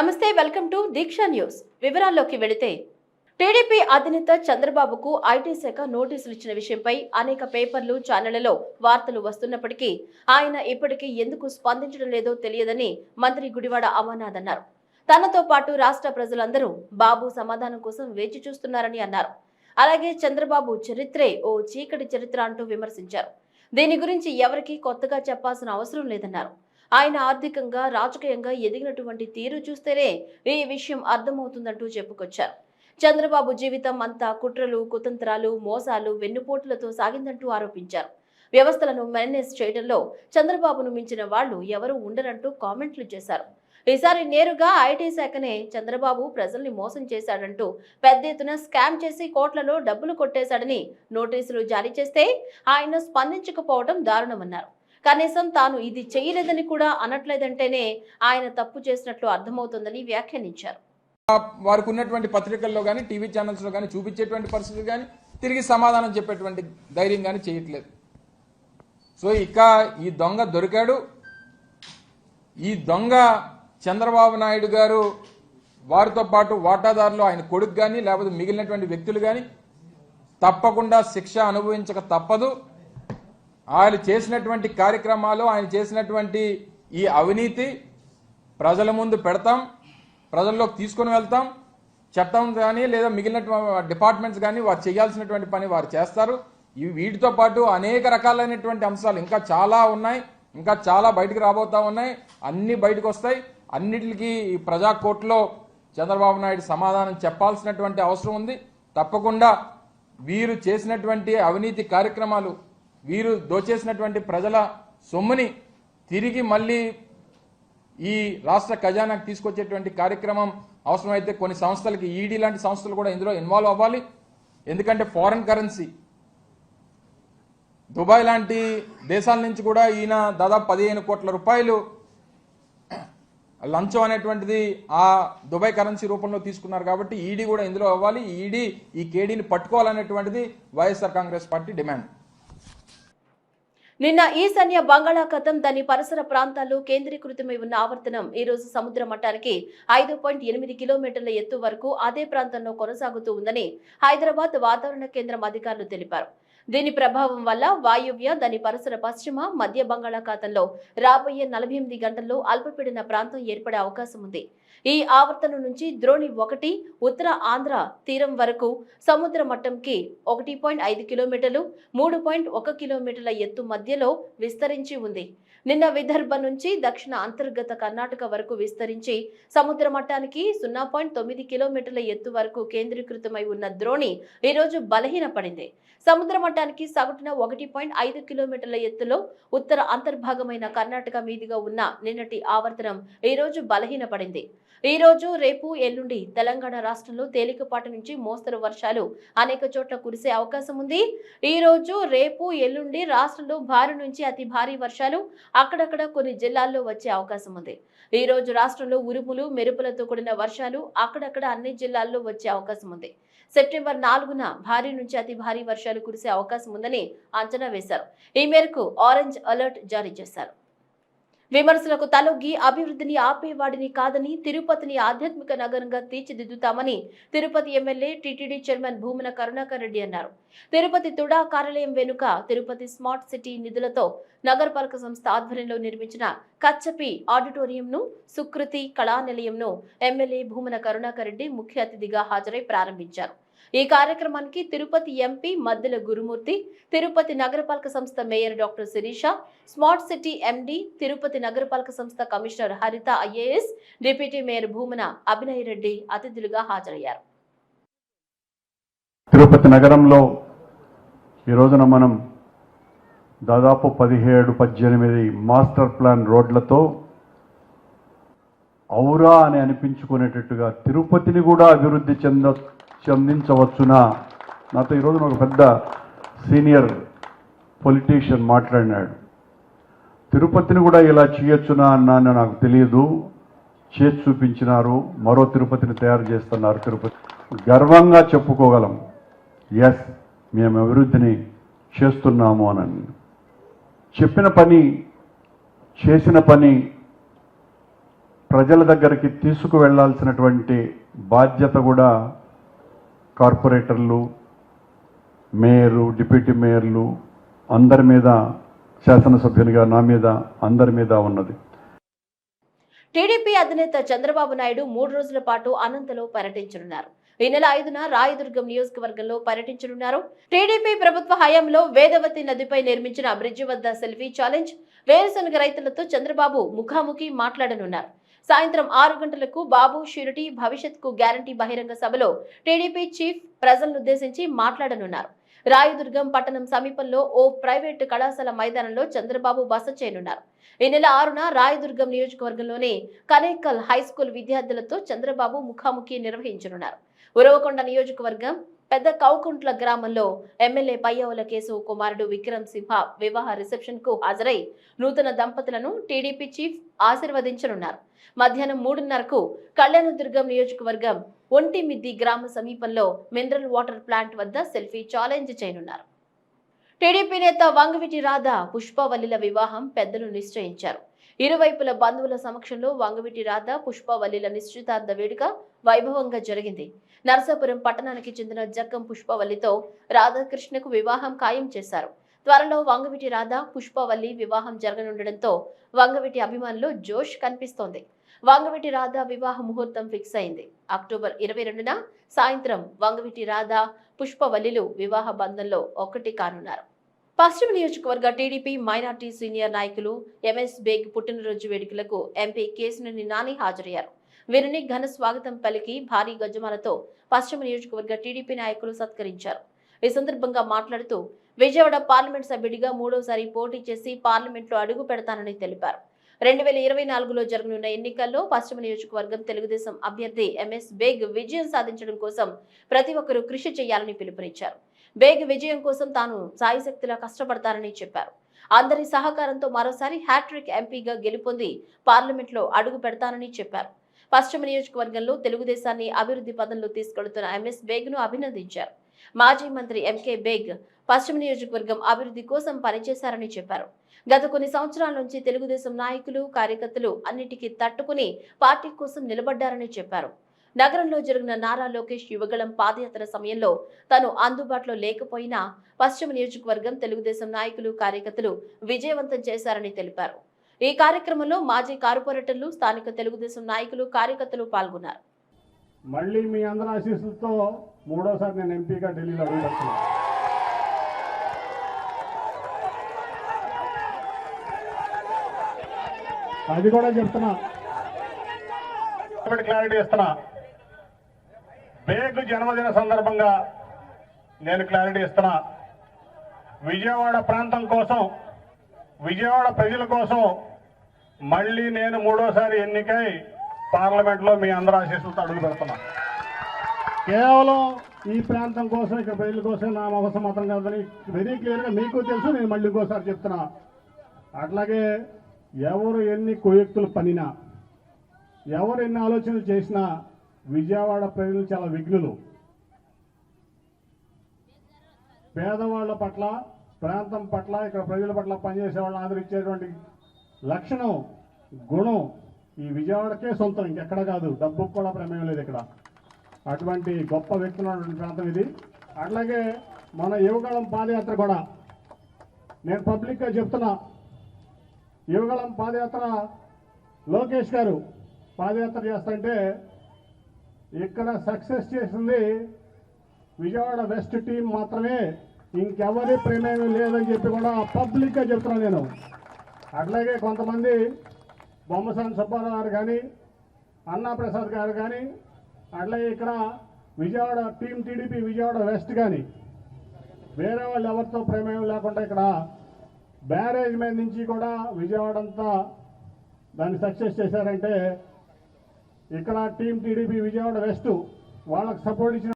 నమస్తే welcome to Deeksha news. వివరాల్లోకి వెళితే టీడీపీ అధినేత చంద్రబాబుకు ఐటీ శాఖ నోటీసులు ఇచ్చిన విషయంపై అనేక పేపర్లు ఛానళ్ళలో వార్తలు వస్తున్నప్పటికీ ఆయన ఇప్పటికీ ఎందుకు స్పందించడం లేదో తెలియదని మంత్రి గుడివాడ అమర్నాథ్ అన్నారు. తనతో పాటు రాష్ట్ర ప్రజలందరూ బాబు సమాధానం కోసం వేచి చూస్తున్నారని అన్నారు. అలాగే చంద్రబాబు చరిత్రే ఓ చీకటి చరిత్ర అంటూ విమర్శించారు. దీని గురించి ఎవరికీ కొత్తగా చెప్పాల్సిన అవసరం లేదన్నారు. ఆయన ఆర్థికంగా రాజకీయంగా ఎదిగినటువంటి తీరు చూస్తేనే ఈ విషయం అర్థమవుతుందంటూ చెప్పుకొచ్చారు. చంద్రబాబు జీవితం అంతా కుట్రలు కుతంత్రాలు మోసాలు వెన్నుపోటులతో సాగిందంటూ ఆరోపించారు. వ్యవస్థలను మేనేజ్ చేయడంలో చంద్రబాబును మించిన వాళ్ళు ఎవరూ ఉండరంటూ కామెంట్లు చేశారు. ఈసారి నేరుగా ఐటీ శాఖనే చంద్రబాబు ప్రజల్ని మోసం చేశాడంటూ పెద్ద ఎత్తున స్కామ్ చేసి కోట్లలో డబ్బులు కొట్టేశాడని నోటీసులు జారీ చేస్తే ఆయన స్పందించకపోవడం దారుణమన్నారు. కనీసం తాను ఇది చేయలేదని కూడా అనట్లేదంటేనే ఆయన తప్పు చేసినట్లు అర్థమవుతుందని వ్యాఖ్యానించారు. వారికి ఉన్నటువంటి పత్రికల్లో కానీ టీవీ ఛానల్స్లో కానీ చూపించేటువంటి పరిస్థితులు కానీ తిరిగి సమాధానం చెప్పేటువంటి ధైర్యం కానీ చేయట్లేదు. సో ఇక ఈ దొంగ దొరికాడు. ఈ దొంగ చంద్రబాబు నాయుడు గారు వారితో పాటు వాటాదారులు ఆయన కొడుకు కానీ లేకపోతే మిగిలినటువంటి వ్యక్తులు కానీ తప్పకుండా శిక్ష అనుభవించక తప్పదు. ఆయన చేసినటువంటి కార్యక్రమాలు ఆయన చేసినటువంటి ఈ అవినీతి ప్రజల ముందు పెడతాం ప్రజల్లోకి తీసుకొని వెళ్తాం. చట్టం కానీ లేదా మిగిలిన డిపార్ట్మెంట్స్ కానీ వారు చేయాల్సినటువంటి పని వారు చేస్తారు. ఇవి వీటితో పాటు అనేక రకాలైనటువంటి అంశాలు ఇంకా చాలా ఉన్నాయి ఇంకా చాలా బయటకు రాబోతా ఉన్నాయి అన్ని బయటకు వస్తాయి. అన్నిటికీ ఈ ప్రజా కోర్టులో చంద్రబాబు నాయుడు సమాధానం చెప్పాల్సినటువంటి అవసరం ఉంది. తప్పకుండా వీరు చేసినటువంటి అవినీతి కార్యక్రమాలు వీరు దోచేసినటువంటి ప్రజల సొమ్ముని తిరిగి మళ్ళీ ఈ రాష్ట్ర ఖజానాకు తీసుకొచ్చేటువంటి కార్యక్రమం అవసరమైతే కొన్ని సంస్థలకి ఈడీ లాంటి సంస్థలు కూడా ఇందులో ఇన్వాల్వ్ అవ్వాలి. ఎందుకంటే ఫారెన్ కరెన్సీ. దుబాయ్ లాంటి దేశాల నుంచి కూడా ఈయన దాదాపు పదిహేను కోట్ల రూపాయలు లంచం అనేటువంటిది ఆ దుబాయ్ కరెన్సీ రూపంలో తీసుకున్నారు కాబట్టి ఈడీ కూడా ఇందులో అవ్వాలి. ఈడీ ఈ కేడీని పట్టుకోవాలనేటువంటిది వైఎస్ఆర్ కాంగ్రెస్ పార్టీ డిమాండ్. నిన్న ఈశాన్య బంగాళాఖాతం దాని పరిసర ప్రాంతాల్లో కేంద్రీకృతమై ఉన్న ఆవర్తనం ఈ రోజు సముద్ర మట్టానికి ఐదు పాయింట్ ఎనిమిది కిలోమీటర్ల ఎత్తు వరకు అదే ప్రాంతంలో కొనసాగుతూ ఉందని హైదరాబాద్ వాతావరణ కేంద్రం అధికారులు తెలిపారు. దీని ప్రభావం వల్ల వాయువ్య దాని పరిసర పశ్చిమ మధ్య బంగాళాఖాతంలో రాబోయే నలభై ఎనిమిది గంటల్లో అల్పపీడన ప్రాంతం ఏర్పడే అవకాశం ఉంది. ఈ ఆవర్తనం నుంచి ద్రోణి ఒకటి ఉత్తర ఆంధ్ర తీరం వరకు సముద్ర మట్టంకి ఒకటి పాయింట్ ఐదు కిలోమీటర్లు మూడు పాయింట్ ఒక కిలోమీటర్ల ఎత్తు మధ్యలో విస్తరించి ఉంది. నిన్న విదర్భ నుంచి దక్షిణ అంతర్గత కర్ణాటక వరకు విస్తరించి సముద్ర మట్టానికి సున్నా పాయింట్ తొమ్మిది కిలోమీటర్ల ఎత్తు వరకు కేంద్రీకృతమై ఉన్న ద్రోణి ఈ రోజు బలహీనపడింది. సముద్ర మట్టానికి సగటున ఒకటి పాయింట్ ఐదు కిలోమీటర్ల ఎత్తులో ఉత్తర అంతర్భాగమైన కర్ణాటక మీదుగా ఉన్న నిన్నటి ఆవర్తనం ఈ రోజు బలహీనపడింది. ఈ రోజు రేపు ఎల్లుండి తెలంగాణ రాష్ట్రంలో తేలికపాటి నుంచి మోస్తరు వర్షాలు అనేక చోట్ల కురిసే అవకాశం ఉంది. ఈ రోజు రేపు ఎల్లుండి రాష్ట్రంలో భారీ నుంచి అతి భారీ వర్షాలు అక్కడక్కడ కొన్ని జిల్లాల్లో వచ్చే అవకాశం ఉంది. ఈ రోజు రాష్ట్రంలో ఉరుములు మెరుపులతో కూడిన వర్షాలు అక్కడక్కడ అన్ని జిల్లాల్లో వచ్చే అవకాశం ఉంది. సెప్టెంబర్ నాలుగున భారీ నుంచి అతి భారీ వర్షాలు కురిసే అవకాశం ఉందని అంచనా వేశారు. ఈ మేరకు ఆరెంజ్ అలర్ట్ జారీ చేశారు. విమర్శలకు తలొగ్గి అభివృద్ధిని ఆపేవాడిని కాదని తిరుపతిని ఆధ్యాత్మిక నగరంగా తీర్చిదిద్దుతామని Tirupati MLA TTD chairman Bhumana Karunakar Reddy అన్నారు. తిరుపతి తుడా కార్యాలయం వెనుక తిరుపతి స్మార్ట్ సిటీ నిధులతో నగరపాలక సంస్థ ఆధ్వర్యంలో నిర్మించిన కచ్చపి ఆడిటోరియంను సుకృతి కళా నిలయంను ఎమ్మెల్యే భూమన కరుణాకర్ రెడ్డి ముఖ్య అతిథిగా హాజరై ప్రారంభించారు. ఈ కార్యక్రమానికి తిరుపతి ఎంపీ మద్దెల గురుమూర్తి తిరుపతి నగరపాలక సంస్థ mayor doctor Sirisha smart city MD Tirupati నగరపాలక సంస్థ commissioner Haritha IAS deputy mayor Bhumana Abhinay Reddy అతిథులుగా హాజరయ్యారు. తిరుపతి నగరంలో ఈ రోజున మనం దాదాపు పదిహేడు పద్దెనిమిది మాస్టర్ ప్లాన్ రోడ్లతో ఔరా అని అనిపించుకునేటట్టుగా తిరుపతిని కూడా అభివృద్ధి చెంద చెందించవచ్చునా నాతో ఈరోజు ఒక పెద్ద సీనియర్ పొలిటీషియన్ మాట్లాడినాడు. తిరుపతిని కూడా ఇలా చేయొచ్చునా అన్నాను నాకు తెలియదు. చేసి చూపించినారు. మరో తిరుపతిని తయారు చేస్తున్నారు తిరుపతి. గర్వంగా చెప్పుకోగలం. ఎస్ మేము అభివృద్ధిని చేస్తున్నాము అని చెప్పిన పని చేసిన పని ప్రజల దగ్గరికి తీసుకువెళ్ళాల్సినటువంటి బాధ్యత కూడా కార్పొరేటర్లు మేయరు డిప్యూటీ మేయర్లు అందరి మీద శాసనసభ్యునిగా నా మీద అందరి మీద ఉన్నది. టీడీపీ అధినేత చంద్రబాబు నాయుడు మూడు రోజుల పాటు అనంతలో పర్యటించనున్నారు. ఈ నెల ఐదున రాయదుర్గం నియోజకవర్గంలో పర్యటించనున్నారు. టీడీపీ ప్రభుత్వ హయాంలో వేదవతి నదిపై నిర్మించిన బ్రిడ్జి వద్ద సెల్ఫీ ఛాలెంజ్ వేరుశనగ రైతులతో చంద్రబాబు ముఖాముఖి మాట్లాడనున్నారు. సాయంత్రం ఆరు గంటలకు బాబు షూరిటీ భవిష్యత్కు గ్యారంటీ బహిరంగ సభలో టీడీపీ చీఫ్ ప్రజలనుద్దేశించి మాట్లాడనున్నారు. రాయదుర్గం పట్టణం సమీపంలో ఓ ప్రైవేటు కళాశాల మైదానంలో చంద్రబాబు బస చేయనున్నారు. ఈ నెల ఆరున రాయదుర్గం నియోజకవర్గంలోని కనేకల్ హై స్కూల్ విద్యార్థులతో చంద్రబాబు ముఖాముఖి నిర్వహించనున్నారు. ఉరవకొండ నియోజకవర్గం పెద్ద కౌకుంట్ల గ్రామంలో ఎమ్మెల్యే పయ్యవుల కేసు కుమారుడు విక్రమ్ సింహ వివాహ రిసెప్షన్కు హాజరై నూతన దంపతులను టీడీపీ చీఫ్ ఆశీర్వదించనున్నారు. మధ్యాహ్నం మూడున్నరకు కళ్యాణదుర్గం నియోజకవర్గం ఒంటిమిద్ది గ్రామ సమీపంలో మినరల్ వాటర్ ప్లాంట్ వద్ద సెల్ఫీ ఛాలెంజ్ చేయనున్నారు. టీడీపీ నేత వంగవిటి రాధా పుష్పవల్లిల వివాహం పెద్దలు నిశ్చయించారు. ఇరువైపుల బంధువుల సమక్షంలో వంగవిటి రాధా పుష్పవల్లిల నిశ్చితార్థ వేడుక వైభవంగా జరిగింది. నరసాపురం పట్టణానికి చెందిన జక్కం పుష్పవల్లితో రాధాకృష్ణకు వివాహం ఖాయం చేశారు. త్వరలో వంగవిటి రాధా పుష్పవల్లి వివాహం జరగనుండటంతో వంగవిటి అభిమానులు జోష్ కనిపిస్తోంది. వంగవిటి రాధా వివాహ ముహూర్తం ఫిక్స్ అయింది. అక్టోబర్ ఇరవై రెండున సాయంత్రం వంగవిటి రాధా పుష్పవల్లిలు వివాహ బంధంలో ఒకటి కానున్నారు. పశ్చిమ నియోజకవర్గ టీడీపీ మైనార్టీ సీనియర్ నాయకులు ఎంఎస్ బేగ్ పుట్టినరోజు వేడుకలకు ఎంపీ కేసినేని నాని హాజరయ్యారు. వీరిని ఘన స్వాగతం పలికి భారీ గజమాలతో పశ్చిమ నియోజకవర్గ టీడీపీ నాయకులు సత్కరించారు. ఈ సందర్భంగా మాట్లాడుతూ విజయవాడ పార్లమెంట్ సభ్యుడిగా మూడోసారి పోటీ చేసి పార్లమెంట్లో అడుగు పెడతానని తెలిపారు. రెండు వేల ఇరవై నాలుగులో జరగనున్న ఎన్నికల్లో పశ్చిమ నియోజకవర్గం తెలుగుదేశం అభ్యర్థి ఎంఎస్ బేగ్ విజయం సాధించడం కోసం ప్రతి ఒక్కరూ కృషి చేయాలని పిలుపునిచ్చారు. బేగ్ విజయం కోసం తాను సాయశక్తిలా కష్టపడతానని చెప్పారు. అందరి సహకారంతో మరోసారి హ్యాట్రిక్ ఎంపీగా గెలుపొంది పార్లమెంట్లో అడుగు పెడతానని చెప్పారు. పశ్చిమ నియోజకవర్గంలో తెలుగుదేశాన్ని అభివృద్ధి పదంలో తీసుకెళ్తున్న ఎంఎస్ బేగ్ను అభినందించారు. మాజీ మంత్రి ఎంకే బేగ్ పశ్చిమ నియోజకవర్గం అభివృద్ధి కోసం పనిచేశారని చెప్పారు. గత కొన్ని సంవత్సరాల నుంచి తెలుగుదేశం నాయకులు కార్యకర్తలు అన్నిటికీ తట్టుకుని పార్టీ కోసం నిలబడ్డారని చెప్పారు. నగరంలో జరిగిన నారా లోకేష్ యువగళం పాదయాత్ర సమయంలో తాను అందుబాటులో లేకపోయినా పశ్చిమ నియోజకవర్గం తెలుగుదేశం నాయకులు కార్యకర్తలు విజయవంతం చేశారని తెలిపారు. ఈ కార్యక్రమంలో మాజీ కార్పొరేటర్లు స్థానిక తెలుగుదేశం నాయకులు కార్యకర్తలు పాల్గొన్నారు. మళ్ళీ మీ అందరి ఆశీస్సులతో మూడోసారి నేను ఎంపీగా ఢిల్లీలో అడుగుతున్నాను అది కూడా చెప్తున్నా. క్లారిటీ ఇస్తున్నా. బేగ్ జన్మదిన సందర్భంగా నేను క్లారిటీ ఇస్తున్నా. విజయవాడ ప్రాంతం కోసం విజయవాడ ప్రజల కోసం మళ్ళీ నేను మూడోసారి ఎన్నికై పార్లమెంట్లో మీ అందరూ ఆశీస్సులతో అడుగు పెడుతున్నా. కేవలం ఈ ప్రాంతం కోసం ఇక్కడ ప్రజల కోసం నా అవసరం మాత్రం కాదని వెరీ క్లియర్గా మీకు తెలుసు నేను మళ్ళీ ఇంకోసారి చెప్తున్నా. అట్లాగే ఎవరు ఎన్ని కుయక్తులు పనినా ఎవరు ఎన్ని ఆలోచనలు చేసినా విజయవాడ ప్రజలు చాలా విఘ్నులు. పేదవాళ్ళ పట్ల ప్రాంతం పట్ల ఇక్కడ ప్రజల పట్ల పనిచేసే వాళ్ళని ఆదరించేటువంటి లక్షణం గుణం ఈ విజయవాడకే సొంతం. ఇంకెక్కడ కాదు డబ్బుకు కూడా ప్రమేయం లేదు ఇక్కడ. అటువంటి గొప్ప వ్యక్తులు ఉన్నటువంటి ప్రాంతం ఇది. అట్లాగే మన యువగళం పాదయాత్ర కూడా. నేను పబ్లిక్గా చెప్తున్నా యువగళం పాదయాత్ర లోకేష్ గారు పాదయాత్ర చేస్తుంటే ఇక్కడ సక్సెస్ చేసింది విజయవాడ వెస్ట్ టీం మాత్రమే. ఇంకెవరి ప్రమేయం లేదని చెప్పి కూడా పబ్లిక్గా చెప్తున్నాను నేను. అట్లాగే కొంతమంది బొమ్మసాని సుబ్బారావు గారు కానీ అన్నాప్రసాద్ గారు కానీ అట్లాగే ఇక్కడ Vijayawada team TDP Vijayawada west కానీ వేరే వాళ్ళు ఎవరితో ప్రమేయం లేకుండా ఇక్కడ బ్యారేజ్ మీద నుంచి కూడా విజయవాడ అంతా దాన్ని సక్సెస్ చేశారంటే ఇక్కడ టీం టీడీపీ విజయవాడ వెస్ట్ వాళ్ళకి సపోర్ట్ ఇచ్చిన